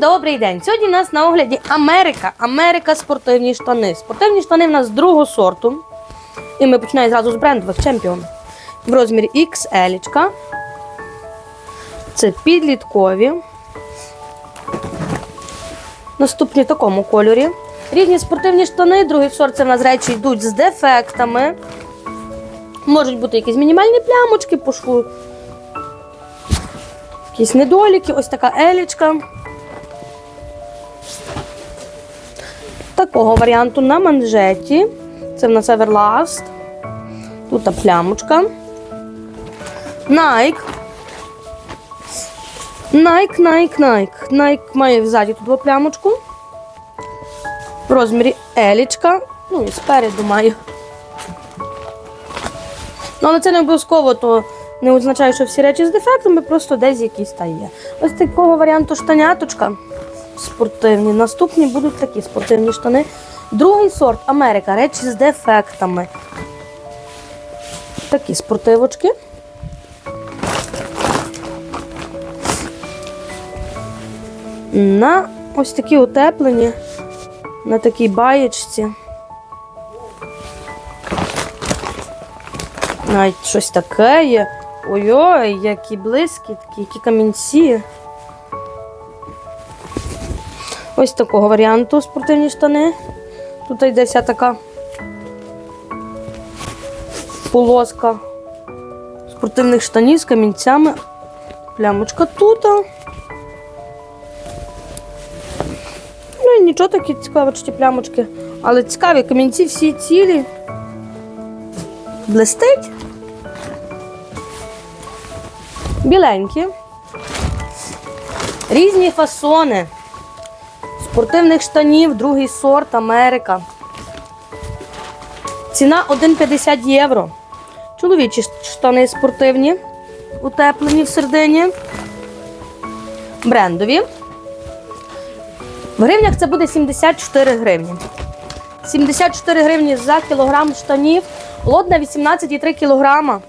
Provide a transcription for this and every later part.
Добрий день! Сьогодні у нас на огляді Америка. Америка спортивні штани. Спортивні штани в нас другого сорту. І ми починаємо зразу з брендових чемпіон. В розмірі XL. Це підліткові. Наступні в такому кольорі. Різні спортивні штани, другий сорт це в нас речі йдуть з дефектами. Можуть бути якісь мінімальні плямочки по шву. Якісь недоліки, ось така елічка. Такого варіанту на манжеті. Це в нас Everlast. Тут плямочка. Nike. Nike, Nike, Nike. Nike має ззаді тут плямочку. В розмірі елічка. Ну і спереду має. Ну, але це не обов'язково, то не означає, що всі речі з дефектами, просто десь якісь та є. Ось такого варіанту штаняточка спортивні. Наступні будуть такі спортивні штани. Другий сорт Америка. Речі з дефектами. Такі спортивочки. На ось такі утеплені, на такій баєчці. Навіть щось таке є. Ой-ой, які блискітки, які камінці. Ось такого варіанту спортивні штани. Тут йде вся така полоска спортивних штанів з камінцями. Плямочка тут. Ну і нічого такі цікаві ті плямочки. Але цікаві камінці всі цілі. Блистить. Біленькі. Різні фасони. Спортивних штанів, другий сорт Америка. Ціна 1,50 євро. Чоловічі штани спортивні, утеплені всередині. Брендові. В гривнях це буде 74 гривні. 74 гривні за кілограм штанів. Лот на 18,3 кілограма.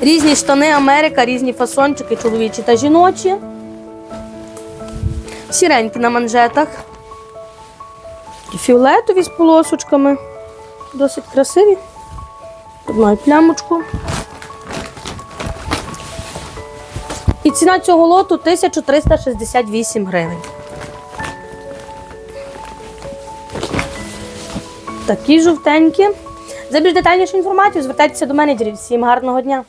Різні штани Америка, різні фасончики, чоловічі та жіночі. Сіренькі на манжетах. Фіолетові з полосочками. Досить красиві. Тут мають плямочку. І ціна цього лоту 1368 гривень. Такі жовтенькі. За більш детальнішу інформацію звертайтеся до менеджерів. Всім гарного дня!